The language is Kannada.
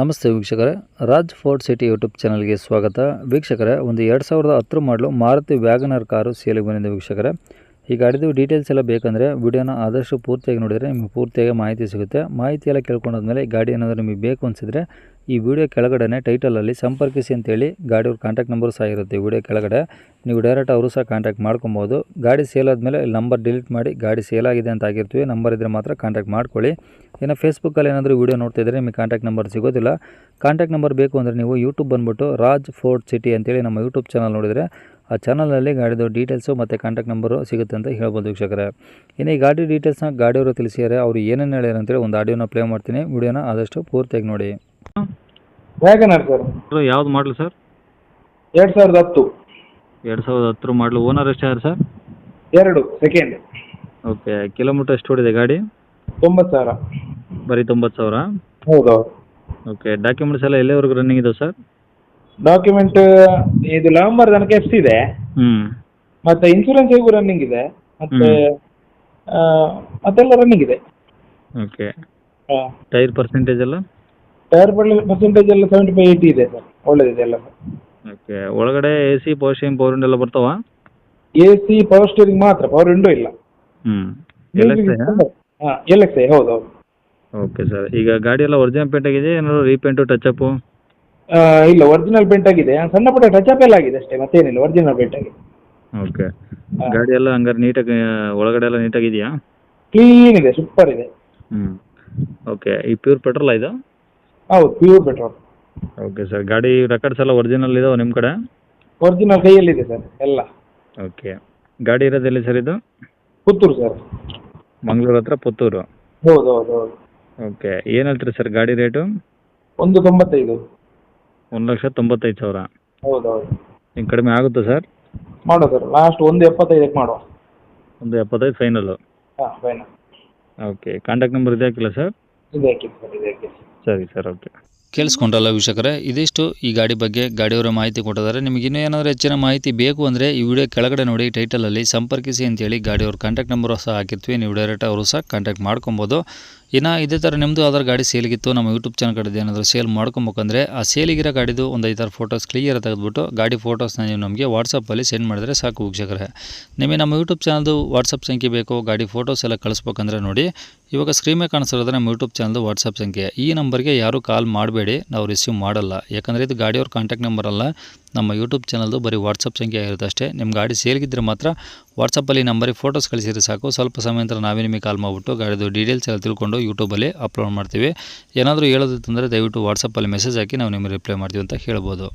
ನಮಸ್ತೆ ವೀಕ್ಷಕರೇ. ರಾಜ್ ಫೋರ್ಟ್ ಸಿಟಿ ಯೂಟ್ಯೂಬ್ ಚಾನಲ್ಗೆ ಸ್ವಾಗತ. ವೀಕ್ಷಕರೇ, ಒಂದು ಎರಡು ಸಾವಿರದ ಹತ್ತು ಮಾಡಲು ಮಾರುತಿ ವ್ಯಾಗನರ್ ಕಾರು ಸೇಲಿಗೆ ಬಂದಿದೆ ವೀಕ್ಷಕರೇ. ಈ ಗಾಡಿದು ಡೀಟೇಲ್ಸ್ ಎಲ್ಲ ಬೇಕಂದರೆ ವಿಡಿಯೋನ ಆದಷ್ಟು ಪೂರ್ತಿಯಾಗಿ ನೋಡಿದರೆ ನಿಮಗೆ ಪೂರ್ತಿಯಾಗಿ ಮಾಹಿತಿ ಸಿಗುತ್ತೆ. ಮಾಹಿತಿ ಎಲ್ಲ ಕೇಳ್ಕೊಂಡಾದ್ಮೇಲೆ ಗಾಡಿ ಏನಾದರೂ ನಿಮಗೆ ಬೇಕು ಅನಿಸಿದರೆ ಈ ವಿಡಿಯೋ ಕೆಳಗಡೆ ಟೈಟಲಲ್ಲಿ ಸಂಪರ್ಕಿಸಿ ಅಂತೇಳಿ ಗಾಡಿಯವ್ರ ಕಾಂಟ್ಯಾಕ್ಟ್ ನಂಬರ್ ಸಹ ಇರುತ್ತೆ ವಿಡಿಯೋ ಕೆಳಗಡೆ. ನೀವು ಡೈರೆಕ್ಟ್ ಅವರು ಸಹ ಕಾಂಟ್ಯಾಕ್ಟ್ ಮಾಡ್ಕೊಬೋದು. ಗಾಡಿ ಸೇಲ್ ಆದಮೇಲೆ ನಂಬರ್ ಡಿಲೀಟ್ ಮಾಡಿ ಗಾಡಿ ಸೇಲ್ ಆಗಿದೆ ಅಂತ ಆಗಿರ್ತೀವಿ ನಂಬರ್ ಇದ್ದರೆ ಮಾತ್ರ ಕಾಂಟ್ಯಾಕ್ಟ್ ಮಾಡ್ಕೊಳ್ಳಿ. ಇನ್ನು ಫೇಸ್ಬುಕ್ಕಲ್ಲಿ ಏನಾದರೂ ವೀಡಿಯೋ ನೋಡ್ತಿದ್ರೆ ನಿಮಗೆ ಕಾಂಟ್ಯಾಕ್ಟ್ ನಂಬರ್ ಸಿಗೋದಿಲ್ಲ. ಕಾಂಟ್ಯಾಕ್ಟ್ ನಂಬರ್ ಬೇಕು ಅಂದರೆ ನೀವು ಯೂಟ್ಯೂಬ್ ಬಂದುಬಿಟ್ಟು ರಾಜ್ ಫೋರ್ಟ್ ಸಿಟಿ ಅಂತೇಳಿ ನಮ್ಮ ಯೂಟ್ಯೂಬ್ ಚಾನಲ್ ನೋಡಿದರೆ ಆ ಚಾನಲಲ್ಲಿ ಗಾಡಿದು ಡೀಟೇಲ್ಸು ಮತ್ತು ಕಾಂಟ್ಯಾಕ್ಟ್ ನಂಬರು ಸಿಗುತ್ತೆ ಅಂತ ಹೇಳ್ಬೋದು ವೀಕ್ಷಕರೇ. ಇನ್ನು ಈ ಗಾಡಿ ಡೀಟೇಲ್ಸ್ನ ಗಾಡಿಯವರು ತಿಳಿಸಿದ್ದಾರೆ. ಅವರು ಏನೇನು ಹೇಳ್ಯಾರ ಅಂತೇಳಿ ಒಂದು ಆಡಿಯೋನ ಪ್ಲೇ ಮಾಡ್ತೀನಿ. ವಿಡಿಯೋನ ಆದಷ್ಟು ಪೂರ್ತಿಯಾಗಿ ನೋಡಿ. WagonR sir? ಯಾವ್ದು ಮಾಡಲು ಸರ್? ಎರಡು ಸಾವಿರದ ಹತ್ತು. ಎರಡು ಸಾವಿರದ ಹತ್ತರ ಮಾಡಲು ಓನರ್ ಎಷ್ಟು ಯಾರು ಸರ್? ಎರಡು ಸೆಕೆಂಡ್ ಓಕೆ ಕಿಲೋಮೀಟರ್ ಎಷ್ಟು ಹೊಡಿದೆ ಗಾಡಿ? ತೊಂಬತ್ತು ಸಾವಿರ. ಬರೀ ತೊಂಬತ್ತು ಸಾವಿರ? ಹೌದು ಓಕೆ ಡಾಕ್ಯುಮೆಂಟ್ಸ್ ಎಲ್ಲ ಎಲ್ಲಿವರೆಗೂ ರನ್ನಿಂಗ್ ಇದೆ ಸರ್? ಡಾಕ್ಯುಮೆಂಟ್ ಇದು ನವೆಂಬರ್ ತನಕ ಎಫ್ಸ್ ಇದೆ. ಹ್ಞೂ ಮತ್ತೆ ಇನ್ಶೂರೆನ್ಸ್ ಹೇಗೂ ರನ್ನಿಂಗ್ ಇದೆ. ಮತ್ತೆ ಅದೆಲ್ಲ ರನ್ನಿಂಗ್ ಇದೆ. ಓಕೆ. ಟೈರ್ ಪರ್ಸೆಂಟೇಜ್ ಎಲ್ಲ? ಟೈರ್ ಪರ್ಸೆಂಟೇಜ್ ಎಲ್ಲ ಸೆವೆಂಟಿ ಫೈವ್ ಏಯ್ಟಿ ಇದೆ ಸರ್ ಒಳ್ಳೇದಿದೆ ಎಲ್ಲ ಓಕೆ ಒಳಗಡೆ A C power steering power window ಎಲ್ಲ ಬರ್ತಾವ? ಎ ಸಿ ಪವರ್ ಸ್ಟೀರಿಂಗ್ ಮಾತ್ರ ಪವರ್ ವಿಂಡೋ ಇಲ್ಲ. ಹ್ಞೂ ಎಲ್ ಎಕ್ಸ್ ಹಾಂ ಎಲ್ ಎಕ್ಸ್ ಐ ಹೌದು ಹೌದು. ಓಕೆ ಸರ್ ಈಗ ಗಾಡಿ ಎಲ್ಲ ಒರಿಜಿನಲ್ ಪೇಂಟ್ ಆಗಿದೆ ಏನಾದ್ರು ರೀಪೇಂಟು ಟಚ್ ಆ, ಇಲ್ಲ ಒರಿಜಿನಲ್ ಪೇಂಟ್ ಆಗಿದೆ. ಸಣ್ಣ ಪುಟ್ಟ ಟಚ್ ಅಪ್ ಎಲ್ಲ ಆಗಿದೆ ಅಷ್ಟೇ ಮತ್ತೇನಿಲ್ಲ ಒರಿಜಿನಲ್ ಪೇಂಟ್ ಆಗಿದೆ. ಓಕೆ ಗಾಡಿ ಎಲ್ಲ ಹಂಗಾರೆ ನೀಟಾಗಿ ಒಳಗಡೆ ಎಲ್ಲ ನೀಟಾಗಿದೆಯಾ ಕ್ಲೀನ್ ಇದೆ ಸೂಪರ್ ಇದೆ. ಹ್ಞೂ ಓಕೆ ಈ ಪ್ಯೂರ್ ಪೆಟ್ರೋಲ್ ಇದು? ಹೌದು ಪ್ಯೂರ್ ಪೆಟ್ರೋಲ್ ಓಕೆ ಸರ್ ಗಾಡಿ ರೆಕಾರ್ಡ್ಸ್ ಎಲ್ಲ ಒರಿಜಿನಲ್ ಇದಾವೆ ನಿಮ್ಮ ಕಡೆ? ಒರಿಜಿನಲ್ ಕೈಯಲ್ಲಿದೆ ಸರ್ ಎಲ್ಲ. ಓಕೆ ಗಾಡಿ ಇರೋದು ಎಲ್ಲಿ ಸರ್ ಇದು? ಪುತ್ತೂರು ಸರ್ ಮಂಗಳೂರು ಹತ್ರ ಪುತ್ತೂರು? ಹೌದು ಹೌದು ಹೌದು. ಓಕೆ ಏನು ಹೇಳ್ತೀರಿ ಸರ್ ಗಾಡಿ ರೇಟು ಒಂದು ತೊಂಬತ್ತೈದು. ಒಂದು ಲಕ್ಷ ತೊಂಬತ್ತೈದು ಸಾವಿರ. ಹೌದು ಹೌದು. ನಿಮ್ಗೆ ಕಡಿಮೆ ಆಗುತ್ತಾ ಸರ್ ಮಾಡುವ ಸರ್ ಲಾಸ್ಟ್ ಒಂದು ಎಪ್ಪತ್ತೈದಕ್ಕೆ ಮಾಡುವ. ಒಂದು ಎಪ್ಪತ್ತೈದು ಫೈನಲ್ಲು ಹಾಂ ಫೈನಲ್ ಓಕೆ ಕಾಂಟ್ಯಾಕ್ಟ್ ನಂಬರ್ ಇದೆ ಹಾಕಿಲ್ಲ ಸರ್ ಸರಿ ಸರ್ ಓಕೆ ಕೇಳಿಸ್ಕೊಂಡ್ರಲ್ಲ ವೀಕ್ಷಕರೇ ಇದಿಷ್ಟು ಈ ಗಾಡಿ ಬಗ್ಗೆ ಗಾಡಿಯವರ ಮಾಹಿತಿ ಕೊಟ್ಟಿದ್ದಾರೆ. ನಿಮಗೆ ಇನ್ನೂ ಏನಾದರೂ ಹೆಚ್ಚಿನ ಮಾಹಿತಿ ಬೇಕು ಅಂದರೆ ಈ ವಿಡಿಯೋ ಕೆಳಗಡೆ ನೋಡಿ ಟೈಟಲಲ್ಲಿ ಸಂಪರ್ಕಿಸಿ ಅಂತೇಳಿ ಗಾಡಿಯವ್ರ ಕಾಂಟ್ಯಾಕ್ಟ್ ನಂಬರ್ ಸಹ ಹಾಕಿರ್ತೀವಿ. ನೀವು ಡೈರೆಕ್ಟ್ ಅವರು ಸಹ ಕಾಂಟ್ಯಾಕ್ಟ್ ಮಾಡ್ಕೊಬೋದು. ಇನ್ನು ಇದೇ ಥರ ನಿಮ್ಮದು ಯಾವ್ದಾದ್ರು ಗಾಡಿ ಸೇಲಿಗಿತ್ತು ನಮ್ಮ ಯೂಟ್ಯೂಬ್ ಚಾನಲ್ ಕಡೆದು ಏನಾದರೂ ಸೇಲ್ ಮಾಡ್ಕೊಬೇಕಂದ್ರೆ ಆ ಸೇಲಿಗಿರೋ ಗಾಡಿದು ಒಂದು ಐದಾರು ಫೋಟೋಸ್ ಕ್ಲಿಯರ್ ತೆಗೆದುಬಿಟ್ಟು ಗಾಡಿ ಫೋಟೋಸ್ನ ನೀವು ನಮಗೆ ವಾಟ್ಸಪ್ಪಲ್ಲಿ ಸೆಂಡ್ ಮಾಡಿದ್ರೆ ಸಾಕು ವೀಕ್ಷಕರೇ. ನಿಮಗೆ ನಮ್ಮ ಯೂಟ್ಯೂಬ್ ಚಾನಲ್ದು ವಾಟ್ಸಪ್ ಸಂಖ್ಯೆ ಬೇಕು, ಗಾಡಿ ಫೋಟೋಸ್ ಎಲ್ಲ ಕಳಿಸ್ಬೇಕಂದ್ರೆ ನೋಡಿ, ಇವಾಗ ಸ್ಕ್ರೀನ್ ಮೇಲೆ ಕಾಣಿಸ್ತಿರೋದು ನಮ್ಮ ಯೂಟ್ಯೂಬ್ ಚಾನಲ್ದು ವಾಟ್ಸಪ್ ಸಂಖ್ಯೆ. ಈ ನಂಬರ್ಗೆ ಯಾರೂ ಕಾಲ್ ಮಾಡಬೇಡಿ, ನಾವು ರಿಸೀವ್ ಮಾಡಲ್ಲ. ಯಾಕಂದರೆ ಇದು ಗಾಡಿಯವ್ರ ಕಾಂಟ್ಯಾಕ್ಟ್ ನಂಬರ್ ಅಲ್ಲ. ನಮ್ಮ ಯೂಟ್ಯೂಬ್ ಚಾನಲ್ದು ಬರೀ ವಾಟ್ಸಪ್ ಸಂಖ್ಯೆ ಆಗಿರುತ್ತೆ ಅಷ್ಟೇ. ನಿಮ್ಮ ಗಾಡಿ ಸೇಲ್ಗಿದ್ರೆ ಮಾತ್ರ ವಾಟ್ಸಪ್ಪಲ್ಲಿ ನಂಬರಿಗೆ ಫೋಟೋಸ್ ಕಳಿಸಿದ್ರೆ ಸಾಕು. ಸ್ವಲ್ಪ ಸಮಯ ನಂತರ ನಾವೇ ನಿಮಗೆ ಕಾಲ್ ಮಾಡಿಬಿಟ್ಟು ಗಾಡಿದು ಡೀಟೇಲ್ಸ್ ಎಲ್ಲ ತಿಳ್ಕೊಂಡು ಯೂಟ್ಯೂಬಲ್ಲಿ ಅಪ್ಲೋಡ್ ಮಾಡ್ತೀವಿ. ಏನಾದರೂ ಹೇಳೋದಿತ್ತಂದರೆ ದಯವಿಟ್ಟು ವಾಟ್ಸಪ್ಪಲ್ಲಿ ಮೆಸೇಜ್ ಹಾಕಿ ನಾವು ನಿಮಗೆ ರಿಪ್ಲೈ ಮಾಡ್ತೀವಿ ಅಂತ ಹೇಳ್ಬೋದು.